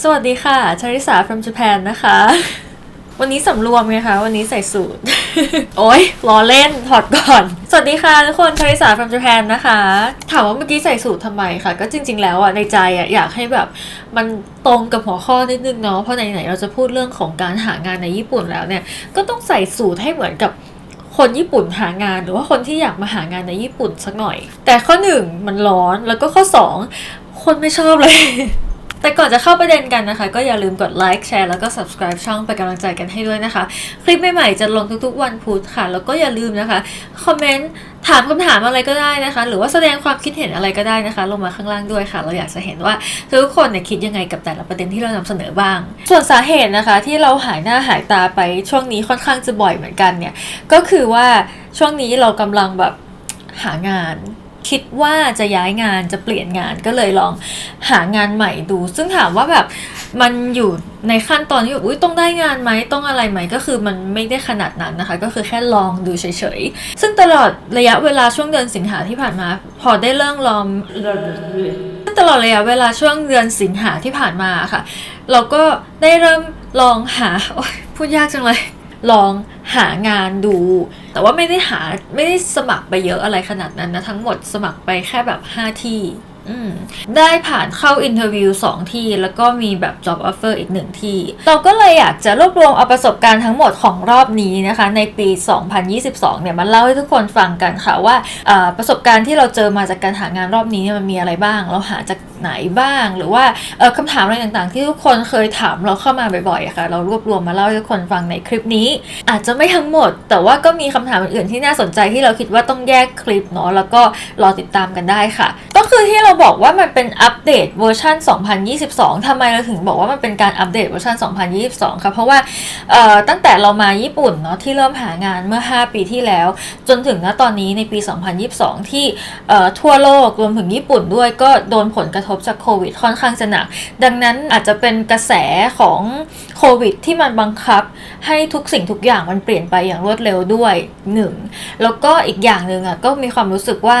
สวัสดีค่ะชาริสา from Japan นะคะ วันนี้สำรวมไงคะ วันนี้ใส่สูทโอ๊ยล้อเล่น ถอดก่อน สวัสดีค่ะทุกคนชาริสา from Japan นะคะ ถามว่าเมื่อกี้ใส่สูททำไมคะ ก็จริง ๆ แล้วอะในใจอะอยากให้แบบมันตรงกับหัวข้อนิดนึงเนาะ เพราะไหน ๆ เราจะพูดเรื่องของการหางานในญี่ปุ่นแล้วเนี่ย ก็ต้องใส่สูทให้เหมือนกับคนญี่ปุ่นหางานหรือว่าคนที่อยากมาหางานในญี่ปุ่นสักหน่อย แต่ข้อหนึ่งมันร้อนแล้วก็ข้อสองคนไม่ชอบเลย แต่ก่อนจะเข้าประเด็นกันนะคะ ก็อย่าลืมกดไลค์แชร์แล้วก็ subscribe ช่องเป็นกำลังใจกันให้ด้วยนะคะ คลิปใหม่ๆจะลงทุกๆวันพุธค่ะ แล้วก็อย่าลืมนะคะคอมเมนต์ถามคำถามอะไรก็ได้นะคะ หรือว่าแสดงความคิดเห็นอะไรก็ได้นะคะ ลงมาข้างล่างด้วยค่ะ เราอยากจะเห็นว่าทุกคนเนี่ยคิดยังไงกับแต่ละประเด็นที่เรานำเสนอบ้าง ส่วนสาเหตุนะคะ ที่เราหายหน้าหายตาไปช่วงนี้ค่อนข้างจะบ่อยเหมือนกันเนี่ยก็คือว่าช่วงนี้เรากำลังแบบหางาน คิดว่าจะย้ายงานจะเปลี่ยนงานก็เลยลองหางานใหม่ดู ซึ่งถามว่าแบบมันอยู่ในขั้นตอนที่แบบอุ้ยต้องได้งานไหมต้องอะไรไหมก็คือมันไม่ได้ขนาดนั้นนะคะ ก็คือแค่ลองดูเฉยๆ ซึ่งตลอดระยะเวลาช่วงเดือนสิงหาที่ผ่านมา พอได้เริ่มลองตลอดระยะเวลาช่วงเดือนสิงหาที่ผ่านมาค่ะ เราก็ได้เริ่มลองหาโอ๊ยพูดยากจังเลย ลองหางานดู แต่ว่าไม่ได้หาไม่ได้สมัครไปเยอะอะไรขนาดนั้นนะ ทั้งหมดสมัครไปแค่แบบ 5 ที่ได้ผ่านเข้าอินเทอร์วิว2ที่ แล้วก็มีแบบ job offer อีกหนึ่งที่ เราก็เลยอยากจะรวบรวมเอาประสบการณ์ทั้งหมดของรอบนี้นะคะ ในปี 2022 เนี่ยมาเล่าให้ทุกคนฟังกันค่ะว่าอ่าประสบการณ์ที่เราเจอมาจากการหางานรอบนี้เนี่ยมันมีอะไรบ้าง เราหาจาก ไหนบ้าง หรือว่าเอ่อคำถามอะไรต่างๆ ที่ทุกคนเคยถามเราเข้ามาบ่อยๆค่ะ เรารวบรวมมาเล่าให้ทุกคนฟังในคลิปนี้ อาจจะไม่ทั้งหมด แต่ว่าก็มีคำถามอื่นๆที่น่าสนใจที่เราคิดว่าต้องแยกคลิปเนาะแล้วก็รอติดตามกันได้ค่ะ ก็คือที่เราบอกว่ามันเป็นอัปเดตเวอร์ชัน2022ทำไมเราถึงบอกว่ามันเป็นการอัปเดตเวอร์ชัน2022ค่ะเพราะว่าตั้งแต่เรามาญี่ปุ่นเนาะที่เริ่มหางานเมื่อ 5 ปีที่แล้ว จนถึงณตอนนี้ในปี 2022 ที่ทั่วโลกรวมถึงญี่ปุ่นด้วยก็โดนผลกระทบจากโควิดค่อนข้างจะหนัก ดังนั้นอาจจะเป็นกระแสของโควิดที่มันบังคับ ให้ทุกสิ่งทุกอย่างมันเปลี่ยนไปอย่างรวดเร็วด้วยหนึ่งแล้วก็อีกอย่างหนึ่งอะก็มีความรู้สึกว่า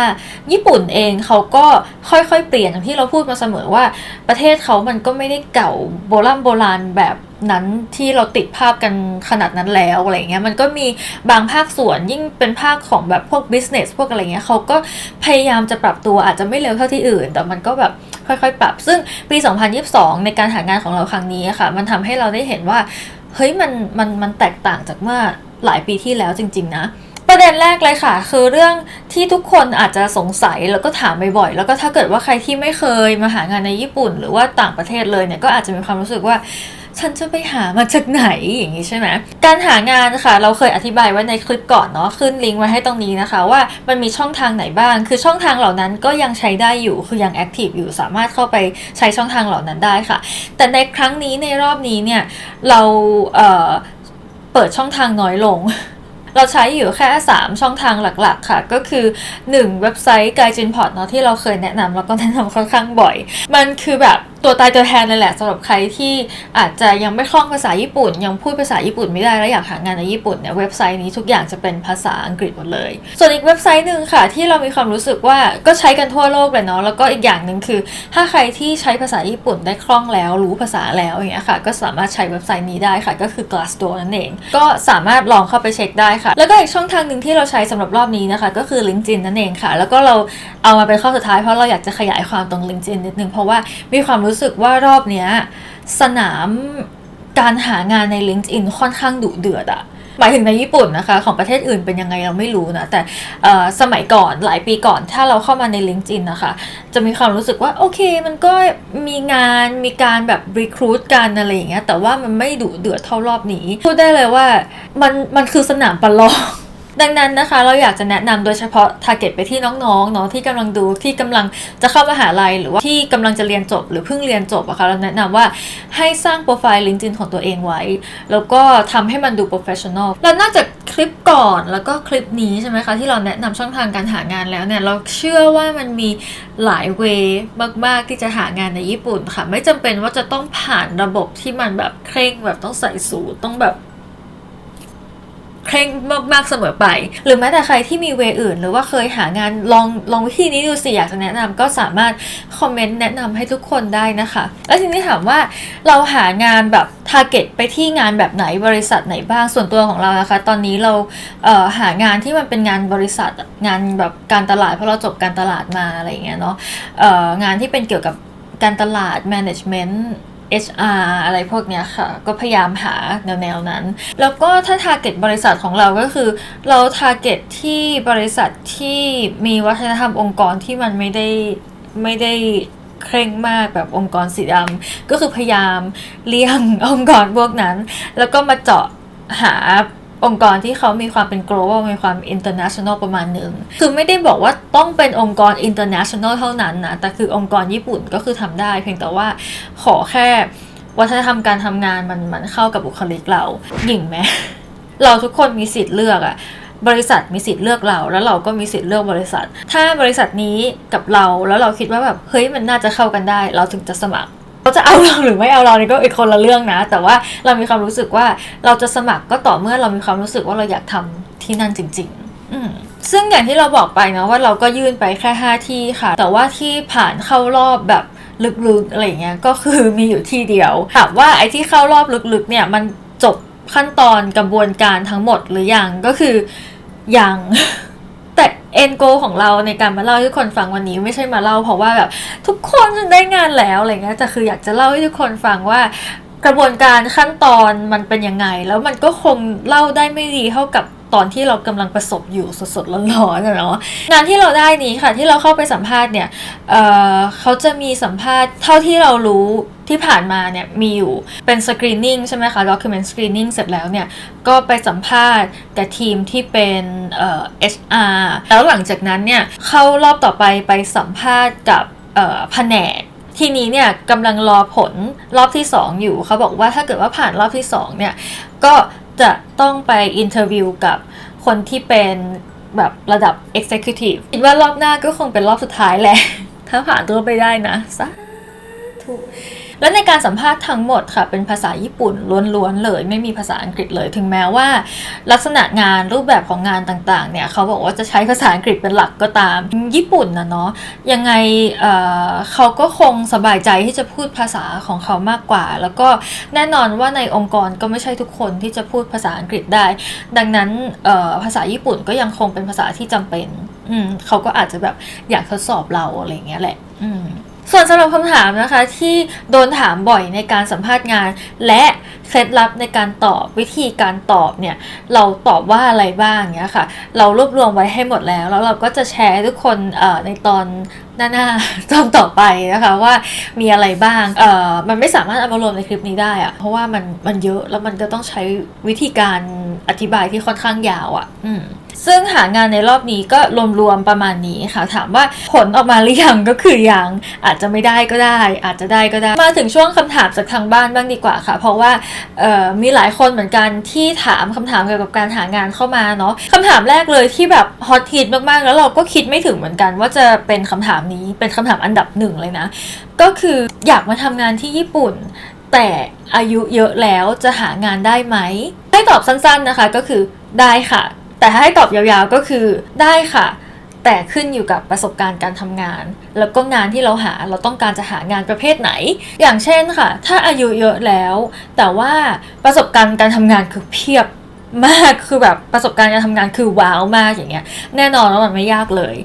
ญี่ปุ่นเองเขาก็ค่อยๆ เปลี่ยนอย่างที่เราพูดมาเสมอว่าประเทศเขามันก็ไม่ได้เก่าโบราณโบราณแบบ นั้นที่เราติดภาพกันขนาดนั้นแล้วอะไรเงี้ยมันก็มีบางภาคส่วนยิ่งเป็นภาคของแบบพวก business พวกอะไรเงี้ยเขาก็พยายามจะปรับตัวอาจจะไม่เร็วเท่าที่อื่น แต่มันก็แบบค่อยๆ ปรับ ซึ่งปี 2022 ในการหางานของเราครั้งนี้ค่ะ มันทำให้เราได้เห็นว่าเฮ้ยมันมันมันแตกต่างจากเมื่อหลายปีที่แล้วจริง ๆ นะประเด็นแรกเลยค่ะ คือเรื่องที่ทุกคนอาจจะสงสัยแล้วก็ถามบ่อยๆแล้วก็ถ้าเกิดว่าใครที่ไม่เคยมาหางานในญี่ปุ่น หรือว่าต่างประเทศเลยเนี่ยก็อาจจะมีความรู้สึกว่า ฉันจะไปหามาจากไหนอย่างนี้ใช่ไหมการหางานค่ะ เราเคยอธิบายไว้ในคลิปก่อนเนาะขึ้นลิงก์ไว้ให้ตรงนี้นะคะ ว่ามันมีช่องทางไหนบ้าง คือช่องทางเหล่านั้นก็ยังใช้ได้อยู่คือยังแอคทีฟอยู่สามารถเข้าไปใช้ช่องทางเหล่านั้นได้ค่ะ แต่ในครั้งนี้ในรอบนี้เนี่ยเราเเปิดช่องทางน้อยลง เราใช้อยู่แค่ 3 ช่องทางหลักๆ ค่ะ ก็คือ 1 เว็บไซต์ g a i j i n p o t เนาะที่เราเคยแนะนำแล้วก็แนะนำค่อนข้างบ่อย มันคือแบบตัวตายตัวแทนเลยแหละสำหรับใครที่อาจจะยังไม่คล่องภาษาญี่ปุ่น ยังพูดภาษาญี่ปุ่นไม่ได้แล้วอยากหางานในญี่ปุ่นเนี่ยเว็บไซต์นี้ทุกอย่างจะเป็นภาษาอังกฤษหมดเลย ส่วนอีกเว็บไซต์หนึ่งค่ะ ที่เรามีความรู้สึกว่าก็ใช้กันทั่วโลกเลยเนาะแล้วก็อีกอย่างหนึ่งคือ ถ้าใครที่ใช้ภาษาญี่ปุ่นได้คล่องแล้ว รู้ภาษาแล้วอย่างเงี้ยค่ะ ก็สามารถใช้เว็บไซต์นี้ได้ค่ะ ก็คือ Glassdoor นั่นเอง ก็สามารถลองเข้าไปเช็คได้ค่ะ แล้วก็อีกช่องทางหนึ่งที่เราใช้สำหรับรอบนี้นะคะ ก็คือ LinkedIn นั่นเองค่ะ แล้วก็เราเอามาเป็นข้อสุดท้ายเพราะเราอยากจะขยายความตรง LinkedIn นิดนึงเพราะว่ามีความรู้สึกว่ารอบเนี้ยสนามการหางานใน LinkedIn ค่อนข้างดุเดือดอะ หมายถึงในญี่ปุ่นนะคะ ของประเทศอื่นเป็นยังไงเราไม่รู้นะ แต่สมัยก่อนหลายปีก่อนถ้าเราเข้ามาในลิงก์จินนะคะ จะมีความรู้สึกว่า โอเค มันก็มีงานมีการแบบรีครูดกันอะไรอย่างเงี้ยแต่ว่ามันไม่ดุเดือดเท่ารอบนี้ พูดได้เลยว่ามันมันคือสนามประลอง ดังนั้นนะคะเราอยากจะแนะนำโดยเฉพาะ target ไปที่น้องๆเนาะที่กำลังดูที่กำลังจะเข้ามหาลัยหรือว่าที่กำลังจะเรียนจบ หรือเพิ่งเรียนจบอะคะเราแนะนำว่าให้สร้างโปรไฟล์ LinkedIn ของตัวเองไว้ แล้วก็ทำให้มันดู professional แล้วนอกจากคลิปก่อนแล้วก็คลิปนี้ใช่ไหมคะที่เราแนะนำช่องทางการหางานแล้วเนี่ยเราเชื่อว่ามันมีหลายเวมาก ๆ ที่จะหางานในญี่ปุ่นค่ะ ไม่จำเป็นว่าจะต้องผ่านระบบที่มันแบบเคร่งแบบต้องใส่สูทต้องแบบ เคร่งมากๆเสมอไป หรือแม้แต่ใครที่มีเวอื่น หรือว่าเคยหางานลองลองวิธีนี้ดูสิอยากจะแนะนำก็สามารถคอมเมนต์แนะนำให้ทุกคนได้นะคะ แล้วทีนี้ถามว่าเราหางานแบบทาร์เก็ตไปที่งานแบบไหนบริษัทไหนบ้างส่วนตัวของเรานะคะ ตอนนี้เราเหางานที่มันเป็นงานบริษัทงานแบบการตลาดเพราะเราจบการตลาดมาอะไรอย่างเงี้ยเนาะงานที่เป็นเกี่ยวกับการตลาด management HR อะไรพวกเนี้ยค่ะ ก็พยายามหาแนวๆนั้น แล้วก็ถ้า target บริษัทของเราก็คือ เรา target ที่บริษัทที่มีวัฒนธรรมองค์กรที่มันไม่ได้ไม่ได้เคร่งมากแบบองค์กรสีดำก็คือพยายามเลี่ยงองค์กรพวกนั้น แล้วก็มาเจาะหา องค์กรที่เขามีความเป็น global มีความ international ประมาณหนึ่ง คือไม่ได้บอกว่าต้องเป็นองค์กร international เท่านั้นนะ แต่คือองค์กรญี่ปุ่นก็คือทำได้ เพียงแต่ว่าขอแค่วัฒนธรรมการทำงานมันมันเข้ากับบุคลิกเราหยิ่งไหมเราทุกคนมีสิทธิ์เลือกอะบริษัทมีสิทธิ์เลือกเรา แล้วเราก็มีสิทธิ์เลือกบริษัท ถ้าบริษัทนี้กับเราแล้วเราคิดว่าแบบเฮ้ยมันน่าจะเข้ากันได้ เราถึงจะสมัคร เขาจะเอาเราหรือไม่เอาเรานี่ก็อีกคนละเรื่องนะ แต่ว่าเรามีความรู้สึกว่าเราจะสมัครก็ต่อเมื่อเรามีความรู้สึกว่าเราอยากทำที่นั่นจริง ๆ อืซึ่งอย่างที่เราบอกไปนะว่าเราก็ยื่นไปแค่ 5 ที่ค่ะ แต่ว่าที่ผ่านเข้ารอบแบบลึกๆอะไรเงี้ยก็คือมีอยู่ที่เดียวถามว่าไอ้ที่เข้ารอบลึกๆเนี่ยมันจบขั้นตอนกระบวนการทั้งหมดหรือยังก็คือยัง เอ็นโกของเราในการมาเล่าให้ทุกคนฟังวันนี้ไม่ใช่มาเล่า เพราะว่าแบบทุกคนจะได้งานแล้วอะไรเงี้ยแต่คืออยากจะเล่าให้ทุกคนฟังว่ากระบวนการขั้นตอนมันเป็นยังไง แล้วมันก็คงเล่าได้ไม่ดีเท่ากับ ตอนที่เรากำลังประสบอยู่สดๆร้อนๆเนาะงานที่เราได้นี้ค่ะที่เราเข้าไปสัมภาษณ์เนี่ยเเขาจะมีสัมภาษณ์เท่าที่เรารู้ที่ผ่านมาเนี่ยมีอยู่เป็นสกรีนนิ่งใช่ไหมคะ document screening เสร็จแล้วเนี่ย ก็ไปสัมภาษณ์กับทีมที่เป็นเอ่อ HR แล้วหลังจากนั้นเนี่ย เข้ารอบต่อไปไปสัมภาษณ์กับเอ่อแผนกทีนี้เนี่ยกำลังรอผลรอบที่ 2 อยู่เขาบอกว่าถ้าเกิดว่าผ่านรอบที่2เนี่ยก็ จะต้องไปอินเทอร์วิวกับคนที่เป็นแบบระดับ Executive คิดว่ารอบหน้าก็คงเป็นรอบสุดท้ายแหละ ถ้าผ่านตัวไปได้นะสาธุ และในการสัมภาษณ์ทั้งหมดค่ะเป็นภาษาญี่ปุ่นล้วนๆเลย ไม่มีภาษาอังกฤษเลย ถึงแม้ว่า ลักษณะงานรูปแบบของงานต่างๆเนี่ยเขาบอกว่าจะใช้ภาษาอังกฤษเป็นหลักก็ตาม ญี่ปุ่นนะเนาะยังไงเเขาก็คงสบายใจที่จะพูดภาษาของเขามากกว่า แล้วก็แน่นอนว่าในองค์กรก็ไม่ใช่ทุกคนที่จะพูดภาษาอังกฤษได้ ดังนั้นภาษาญี่ปุ่นก็ยังคงเป็นภาษาที่จำเป็น อืมเขาก็อาจจะแบบอยากทดสอบเราอะไรอย่างเงี้ยแหละ อืม ส่วนสำหรับคำถามนะคะที่โดนถามบ่อยในการสัมภาษณ์งาน และเคล็ดลับในการตอบวิธีการตอบเนี่ยเราตอบว่าอะไรบ้างเนี้ยค่ะ เรารวบรวมไว้ให้หมดแล้ว แล้วเราก็จะแชร์ทุกคนในตอนหน้าๆตอนต่อไปนะคะว่ามีอะไรบ้างเอ่อมันไม่สามารถเอามารวมในคลิปนี้ได้อะเพราะว่ามันมันเยอะแล้วมันก็ต้องใช้วิธีการอธิบายที่ค่อนข้างยาวอะ อืม ซึ่งหางานในรอบนี้ก็รวมๆประมาณนี้ค่ะ ถามว่าผลออกมาหรือยังก็คือยังอาจจะไม่ได้ก็ได้ อาจจะได้ก็ได้ มาถึงช่วงคำถามจากทางบ้านบ้างดีกว่าค่ะ เพราะว่ามีหลายคนเหมือนกันที่ถามคำถามเกี่ยวกับการหางานเข้ามาเนาะคำถามแรกเลยที่แบบฮอตฮิตมากๆ แล้วเราก็คิดไม่ถึงเหมือนกัน ว่าจะเป็นคำถามนี้เป็นคำถามอันดับหนึ่งเลยนะ ก็คืออยากมาทำงานที่ญี่ปุ่น แต่อายุเยอะแล้วจะหางานได้ไหมให้ตอบสั้นๆนะคะ ก็คือได้ค่ะ แต่ถ้าให้ตอบยาวๆก็คือได้ค่ะ แต่ขึ้นอยู่กับประสบการณ์การทำงาน แล้วก็งานที่เราหาเราต้องการจะหางานประเภทไหน อย่างเช่นค่ะ ถ้าอายุเยอะแล้ว แต่ว่าประสบการณ์การทำงานคือเพียบ มากคือแบบประสบการณ์การทำงานคือว้าวมากอย่างเงี้ย แน่นอนว่ามันไม่ยากเลย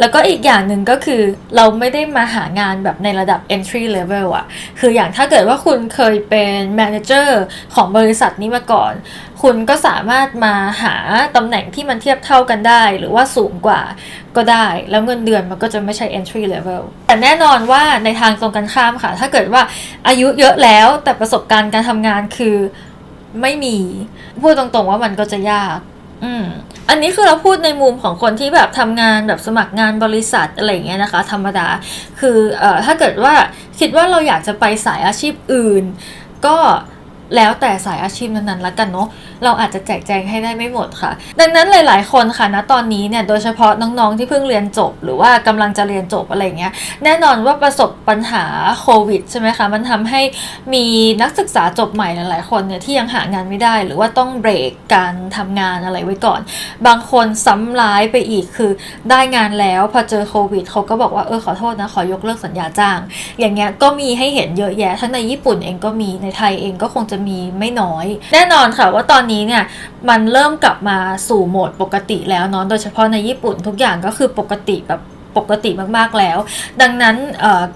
แล้วก็อีกอย่างหนึ่งก็คือเราไม่ได้มาหางานแบบในระดับ entry level อะคืออย่างถ้าเกิดว่าคุณเคยเป็น manager ของบริษัทนี้มาก่อน คุณก็สามารถมาหาตำแหน่งที่มันเทียบเท่ากันได้ หรือว่าสูงกว่าก็ได้ แล้วเงินเดือนมันก็จะไม่ใช่ entry level แต่แน่นอนว่าในทางตรงกันข้ามค่ะ ถ้าเกิดว่าอายุเยอะแล้วแต่ประสบการณ์การทำงานคือ ไม่มี พูดตรงๆว่ามันก็จะยาก อืม อันนี้คือเราพูดในมุมของคนที่แบบทำงานแบบสมัครงานบริษัทอะไรอย่างเงี้ยนะคะ ธรรมดา คือเอ่อถ้าเกิดว่าคิดว่าเราอยากจะไปสายอาชีพอื่น ก็แล้วแต่สายอาชีพนั้นๆละกันเนาะ เราอาจจะแจกแจงให้ได้ไม่หมดค่ะ ดังนั้นหลาย ๆ คนค่ะณตอนนี้เนี่ยโดยเฉพาะน้องๆที่เพิ่งเรียนจบ หรือว่ากำลังจะเรียนจบอะไรเงี้ยแน่นอนว่าประสบปัญหาโควิดใช่ไหมคะมันทำให้มีนักศึกษาจบใหม่หลายๆคนเนี่ยที่ยังหางานไม่ได้ หรือว่าต้องเบรกการทำงานอะไรไว้ก่อน บางคนซ้ำร้ายไปอีกคือได้งานแล้วพอเจอโควิดเขาก็บอกว่าเออขอโทษนะขอยกเลิกสัญญาจ้าง อย่างเงี้ยก็มีให้เห็นเยอะแยะทั้งในญี่ปุ่นเองก็มีในไทยเองก็คงจะมีไม่น้อย แน่นอนค่ะว่าตอนนี้เนี่ยมันเริ่มกลับมาสู่โหมดปกติแล้วเนาะโดยเฉพาะในญี่ปุ่นทุกอย่างก็คือปกติแบบปกติมากๆแล้ว ดังนั้น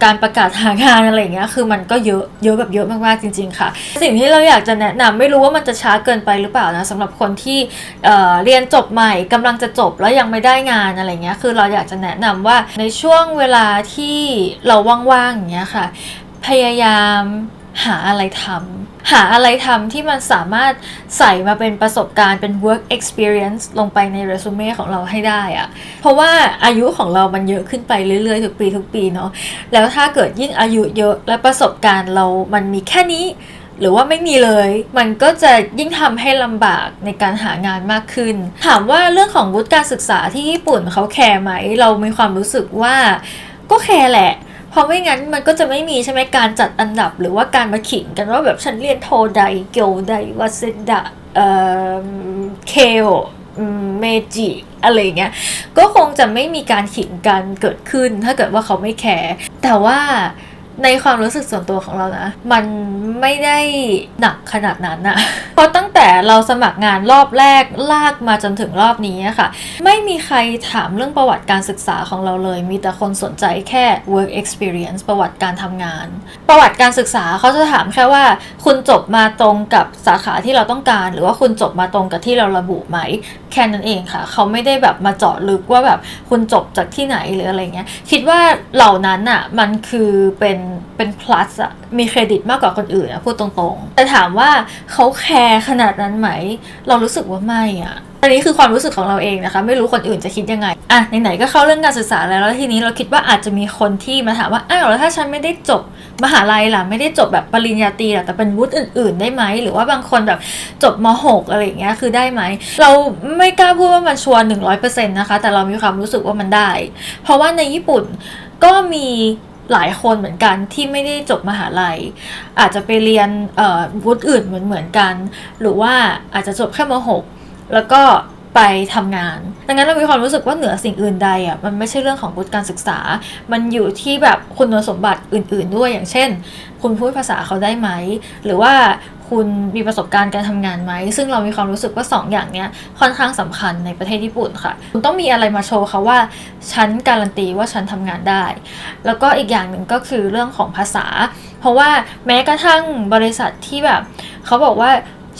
การประกาศหางานอะไรเงี้ยคือมันก็เยอะเยอะแบบเยอะมากๆจริง ๆ ค่ะ สิ่งที่เราอยากจะแนะนำไม่รู้ว่ามันจะช้าเกินไปหรือเปล่านะสำหรับคนที่เเรียนจบใหม่กำลังจะจบแล้วยังไม่ได้งานอะไรเงี้ยคือเราอยากจะแนะนำว่าในช่วงเวลาที่เราว่างๆอย่างเงี้ยค่ะ พยายามหาอะไรทำ หาอะไรทำที่มันสามารถใส่มาเป็นประสบการณ์เป็น work experience ลงไปในเรซูเม่ของเราให้ได้อะเพราะว่าอายุของเรามันเยอะขึ้นไปเรื่อยๆ ทุกปีทุกปีเนาะแล้วถ้าเกิดยิ่งอายุเยอะและประสบการณ์เรามันมีแค่นี้หรือว่าไม่มีเลย มันก็จะยิ่งทำให้ลำบากในการหางานมากขึ้น ถามว่าเรื่องของวุฒิการศึกษาที่ญี่ปุ่นเขาแคร์ไหม เรามีความรู้สึกว่าก็แคร์แหละ เพราะไม่งั้นมันก็จะไม่มีใช่ไหมการจัดอันดับหรือว่าการมาขิงกันว่าแบบฉันเรียนโทไดเกียวไดวาเซดะเอ่อเคโอเมจิอะไรเงี้ย ก็คงจะไม่มีการขิงกันเกิดขึ้นถ้าเกิดว่าเขาไม่แคร์แต่ว่า ในความรู้สึกส่วนตัวของเรานะ มันไม่ได้หนักขนาดนั้นอะเพราะตั้งแต่เราสมัครงานรอบแรกลากมาจนถึงรอบนี้อะค่ะ ไม่มีใครถามเรื่องประวัติการศึกษาของเราเลย มีแต่คนสนใจแค่ work experience ประวัติการทำงาน ประวัติการศึกษาเขาจะถามแค่ว่า คุณจบมาตรงกับสาขาที่เราต้องการ หรือว่าคุณจบมาตรงกับที่เราระบุไหมแค่นั้นเองค่ะ เขาไม่ได้แบบมาเจาะลึกว่าแบบคุณจบจากที่ไหนหรืออะไรเงี้ยคิดว่าเหล่านั้นอะมันคือเป็นเป็น plus อะมีเครดิตมากกว่าคนอื่นอะพูดตรงๆ แต่ถามว่าเขาแคร์ขนาดนั้นไหม เรารู้สึกว่าไม่อะอันนี้คือความรู้สึกของเราเองนะคะ ไม่รู้คนอื่นจะคิดยังไงอะไหนๆก็เข้าเรื่องการศึกษาแล้วแล้วทีนี้เราคิดว่าอาจจะมีคนที่มาถามว่าอ้าวแล้วถ้าฉันไม่ได้จบมหาลัยล่ะไม่ได้จบแบบปริญญาตรีล่ะแต่เป็นวุฒิอื่น ๆ ได้ไหมหรือว่าบางคนแบบจบม .6 อะไรอย่างเงี้ยคือได้ไหมเราไม่กล้าพูดว่ามันชัวร์หนึ่งร้อยเปอร์เซ็นต์นะคะแต่เรามีความรู้สึกว่ามันได้ เพราะว่าในญี่ปุ่นก็มี หลายคนเหมือนกันที่ไม่ได้จบมหาลัย อาจจะไปเรียนวุฒิอื่นเหมือนเหมือนกัน หรือว่าอาจจะจบแค่ม .6 แล้วก็ไปทำงาน ดังนั้นเรามีความรู้สึกว่าเหนือสิ่งอื่นใดอะมันไม่ใช่เรื่องของวุฒิการศึกษา มันอยู่ที่แบบคุณสมบัติอื่น ๆ ด้วยอย่างเช่น คุณพูดภาษาเขาได้ไหม หรือว่า คุณมีประสบการณ์การทำงานไหม ซึ่งเรามีความรู้สึกว่า 2ออย่างเนี้ยค่อนข้างสำคัญในประเทศญี่ปุ่นค่ะ คุณต้องมีอะไรมาโชว์เขาว่า ฉันการันตีว่าฉันทำงานได้ แล้วก็อีกอย่างหนึ่งก็คือเรื่องของภาษา เพราะว่าแม้กระทั่งบริษัทที่แบบเขาบอกว่า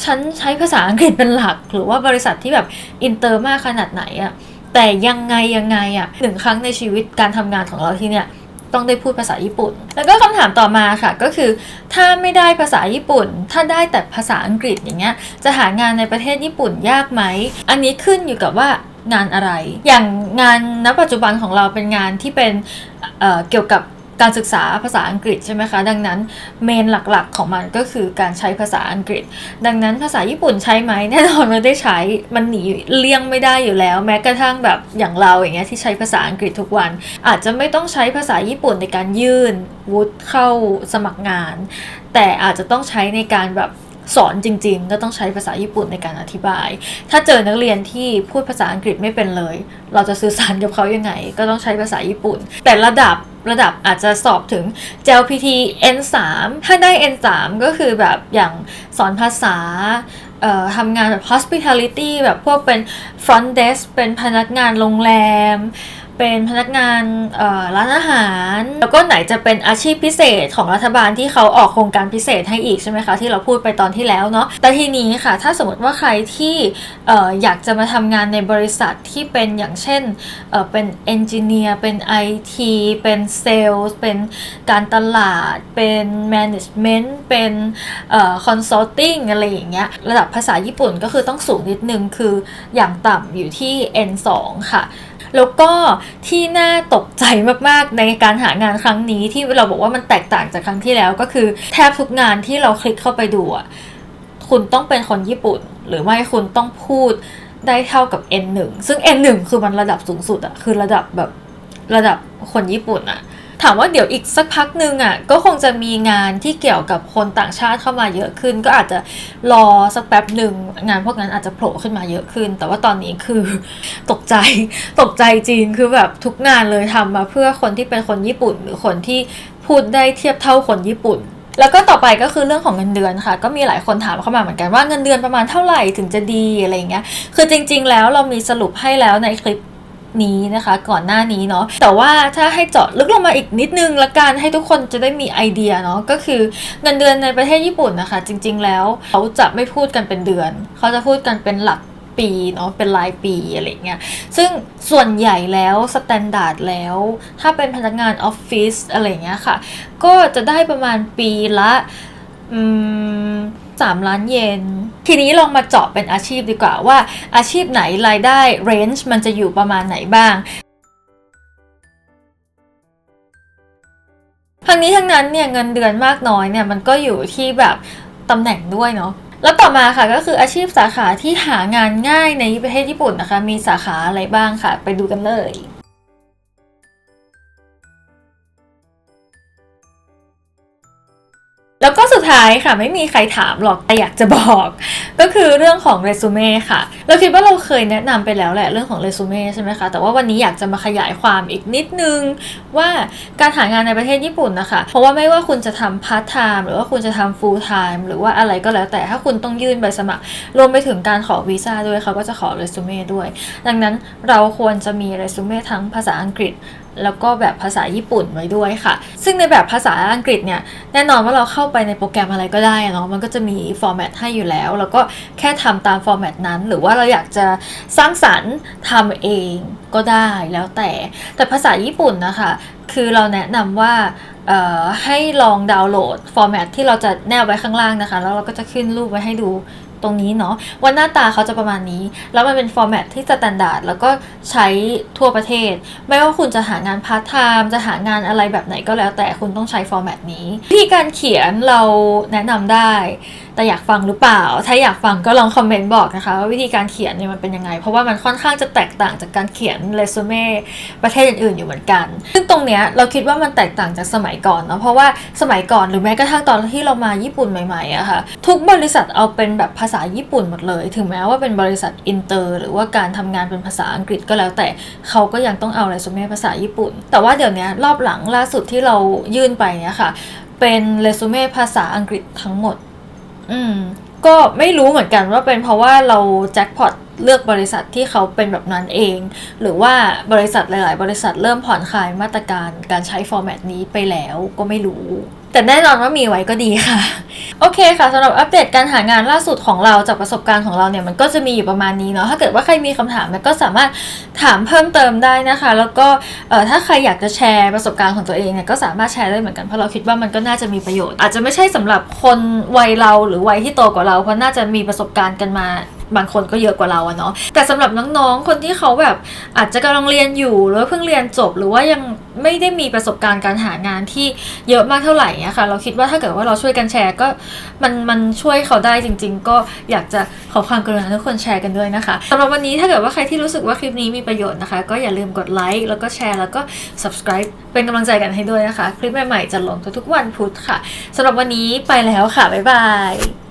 ฉันใช้ภาษาอังกฤษเป็นหลัก หรือว่าบริษัทที่แบบอินเตอร์มากขนาดไหนอะแต่ยังไงยังไงอะหนึ่งครั้งในชีวิตการทำงานของเราที่เนี่ย ต้องได้พูดภาษาญี่ปุ่น แล้วก็คำถามต่อมาค่ะก็คือ ถ้าไม่ได้ภาษาญี่ปุ่น ถ้าได้แต่ภาษาอังกฤษอย่างเงี้ยจะหางานในประเทศญี่ปุ่นยากไหม อันนี้ขึ้นอยู่กับว่างานอะไร อย่างงานณปัจจุบันของเราเป็นงานที่เป็นเเกี่ยวกับ การศึกษาภาษาอังกฤษใช่ไหมคะ ดังนั้นเมนหลักๆของมันก็คือการใช้ภาษาอังกฤษ ดังนั้นภาษาญี่ปุ่นใช้ไหมแน่นอนมันได้ใช้มันหนีเลี่ยงไม่ได้อยู่แล้ว แม้กระทั่งแบบอย่างเราอย่างเงี้ยที่ใช้ภาษาอังกฤษทุกวัน อาจจะไม่ต้องใช้ภาษาญี่ปุ่นในการยื่นวุฒิเข้าสมัครงาน แต่อาจจะต้องใช้ในการแบบสอนจริงๆ ก็ต้องใช้ภาษาญี่ปุ่นในการอธิบาย ถ้าเจอนักเรียนที่พูดภาษาอังกฤษไม่เป็นเลย เราจะสื่อสารกับเขายังไง ก็ต้องใช้ภาษาญี่ปุ่น แต่ระดับ ระดับอาจจะสอบถึง JLPT N3 ถ้าได้ N3 ก็คือแบบอย่างสอนภาษาทำงานแบบ hospitality แบบพวกเป็น front desk เป็นพนักงานโรงแรม เป็นพนักงานร้านอาหาร แล้วก็ไหนจะเป็นอาชีพพิเศษของรัฐบาลที่เขาออกโครงการพิเศษให้อีกใช่ไหมคะที่เราพูดไปตอนที่แล้วเนาะแต่ทีนี้ค่ะ ถ้าสมมติว่าใครที่อ่อยากจะมาทำงานในบริษัทที่เป็นอย่างเช่นเเป็นเอนจิเนียร์เป็น IT เป็นเซลล์เป็นการตลาด เป็นแมネจเมนต์เป็นคอนซัลทิงอะไรอย่างเงี้ยระดับภาษาญี่ปุ่นก็คือต้องสูงนิดนึงคืออย่างต่ำอยู่ที่ N2 ค่ะ แล้วก็ที่น่าตกใจมากๆในการหางานครั้งนี้ที่เราบอกว่ามันแตกต่างจากครั้งที่แล้วก็คือแทบทุกงานที่เราคลิกเข้าไปดูอะคุณต้องเป็นคนญี่ปุ่น หรือไม่คุณต้องพูดได้เท่ากับ N1 ซึ่ง N1 คือมันระดับสูงสุดอะคือระดับแบบระดับคนญี่ปุ่นอะ ถามว่าเดี๋ยวอีกสักพักหนึ่งอะก็คงจะมีงานที่เกี่ยวกับคนต่างชาติเข้ามาเยอะขึ้น ก็อาจจะรอสักแป๊บหนึ่งงานพวกนั้นอาจจะโผล่ขึ้นมาเยอะขึ้น แต่ว่าตอนนี้คือตกใจตกใจจริงคือแบบทุกงานเลยทำมาเพื่อคนที่เป็นคนญี่ปุ่น หรือคนที่พูดได้เทียบเท่าคนญี่ปุ่นแล้วก็ต่อไปก็คือเรื่องของเงินเดือนค่ะ ก็มีหลายคนถามเข้ามาเหมือนกันว่าเงินเดือนประมาณเท่าไหร่ถึงจะดีอะไรอย่างเงี้ยคือจริง ๆ แล้วเรามีสรุปให้แล้วในคลิป นี้นะคะ ก่อนหน้านี้เนาะแต่ว่าถ้าให้เจาะลึกลงมาอีกนิดนึงละกันให้ทุกคนจะได้มีไอเดียเนาะก็คือเงินเดือนในประเทศญี่ปุ่นนะคะ จริง ๆ แล้วเขาจะไม่พูดกันเป็นเดือน เขาจะพูดกันเป็นหลักปีเนาะเป็นรายปีอะไรเงี้ยซึ่งส่วนใหญ่แล้วสแตนดาร์ดแล้ว ถ้าเป็นพนักงานออฟฟิศอะไรเงี้ยค่ะ ก็จะได้ประมาณปีละอืม สามล้านเยน ทีนี้ลองมาเจาะเป็นอาชีพดีกว่าว่า อาชีพไหนรายได้เรนจ์มันจะอยู่ประมาณไหนบ้างทั้งนี้ทั้งนั้นเนี่ยเงินเดือนมากน้อยเนี่ยมันก็อยู่ที่แบบตำแหน่งด้วยเนาะแล้วต่อมาค่ะก็คืออาชีพสาขาที่หางานง่ายในประเทศญี่ปุ่นนะคะ มีสาขาอะไรบ้างค่ะ ไปดูกันเลย แล้วก็สุดท้ายค่ะไม่มีใครถามหรอกแต่อยากจะบอก ก็คือเรื่องของเรซูเม่ค่ะ เราคิดว่าเราเคยแนะนำไปแล้วแหละเรื่องของเรซูเม่ใช่ไหมคะแต่ว่าวันนี้อยากจะมาขยายความอีกนิดนึง ว่าการหางานในประเทศญี่ปุ่นนะคะเพราะว่าไม่ว่าคุณจะทำพาร์ทไทม์หรือว่าคุณจะทำฟูลไทม์หรือว่าอะไรก็แล้วแต่ถ้าคุณต้องยื่นใบสมัคร รวมไปถึงการขอวีซ่าด้วยเขาก็จะขอเรซูเม่ด้วย ดังนั้นเราควรจะมีเรซูเม่ทั้งภาษาอังกฤษ แล้วก็แบบภาษาญี่ปุ่นไว้ด้วยค่ะ ซึ่งในแบบภาษาอังกฤษเนี่ย แน่นอนว่าเราเข้าไปในโปรแกรมอะไรก็ได้เนาะ มันก็จะมีฟอร์แมตให้อยู่แล้ว แล้วก็แค่ทำตามฟอร์แมตนั้น หรือว่าเราอยากจะสร้างสรรค์ทำเองก็ได้แล้วแต่ แต่ภาษาญี่ปุ่นนะคะ คือเราแนะนำว่าให้ลองดาวน์โหลดฟอร์แมตที่เราจะแนบไว้ข้างล่างนะคะ แล้วเราก็จะขึ้นรูปไว้ให้ดู ตรงนี้เนาะวันหน้าตาเขาจะประมาณนี้ แล้วมันเป็นฟอร์แมตที่สแตนดาร์ดแล้วก็ใช้ทั่วประเทศ ไม่ว่าคุณจะหางานพาร์ทไทม์จะหางานอะไรแบบไหนก็แล้วแต่คุณต้องใช้ฟอร์แมตนี้วิธีการเขียนเราแนะนำได้ แต่อยากฟังหรือเปล่า ถ้าอยากฟังก็ลองคอมเมนต์บอกนะคะว่าวิธีการเขียนเนี่ยมันเป็นยังไง เพราะว่ามันค่อนข้างจะแตกต่างจากการเขียนเรซูเม่ประเทศอื่นๆอยู่เหมือนกัน ซึ่งตรงเนี้ยเราคิดว่ามันแตกต่างจากสมัยก่อนเนาะเพราะว่าสมัยก่อนหรือแม้กระทั่งตอนที่เรามาญี่ปุ่นใหม่ๆอะค่ะทุกบริษัทเอาเป็นแบบภาษาญี่ปุ่นหมดเลย ถึงแม้ว่าเป็นบริษัทอินเตอร์ หรือว่าการทำงานเป็นภาษาอังกฤษก็แล้ว แต่เขาก็ยังต้องเอาเรซูเม่ภาษาญี่ปุ่น แต่ว่าเดี๋ยวนี้รอบหลังล่าสุดที่เรายื่นไปเนี่ยค่ะเป็นเรซูเม่ภาษาอังกฤษทั้งหมด อืม ก็ไม่รู้เหมือนกันว่าเป็นเพราะว่าเราแจ็คพอตเลือกบริษัทที่เขาเป็นแบบนั้นเอง หรือว่าบริษัทหลาย ๆ บริษัทเริ่มผ่อนคลายมาตรการการใช้ฟอร์แมตนี้ไปแล้วก็ไม่รู้แต่แน่นอนว่ามีไว้ก็ดีค่ะ โอเคค่ะสำหรับอัปเดตการหางานล่าสุดของเราจากประสบการณ์ของเราเนี่ยมันก็จะมีอยู่ประมาณนี้เนาะถ้าเกิดว่าใครมีคำถามก็สามารถถามเพิ่มเติมได้นะคะ แล้วก็ถ้าใครอยากจะแชร์ประสบการณ์ของตัวเองเนี่ยก็สามารถแชร์ได้เหมือนกันเพราะเราคิดว่ามันก็น่าจะมีประโยชน์ อาจจะไม่ใช่สำหรับคนวัยเราหรือวัยที่โตกว่าเราเพราะน่าจะมีประสบการณ์กันมา บางคนก็เยอะกว่าเราอะเนาะแต่สำหรับน้องๆ คนที่เขาแบบอาจจะกำลังเรียนอยู่หรือเพิ่งเรียนจบหรือว่ายังไม่ได้มีประสบการณ์การหางานที่เยอะมากเท่าไหร่อะค่ะเราคิดว่าถ้าเกิดว่าเราช่วยกันแชร์ก็มันมันช่วยเขาได้จริง ๆ ก็อยากจะขอความกรุณาทุกคนแชร์กันด้วยนะคะสำหรับวันนี้ถ้าเกิดว่าใครที่รู้สึกว่าคลิปนี้มีประโยชน์นะคะ ก็อย่าลืมกดไลค์แล้วก็แชร์แล้วก็ subscribe เป็นกำลังใจกันให้ด้วยนะคะ คลิปใหม่ๆจะลงทุกๆวันพุธค่ะสำหรับวันนี้ไปแล้วค่ะบ๊ายบาย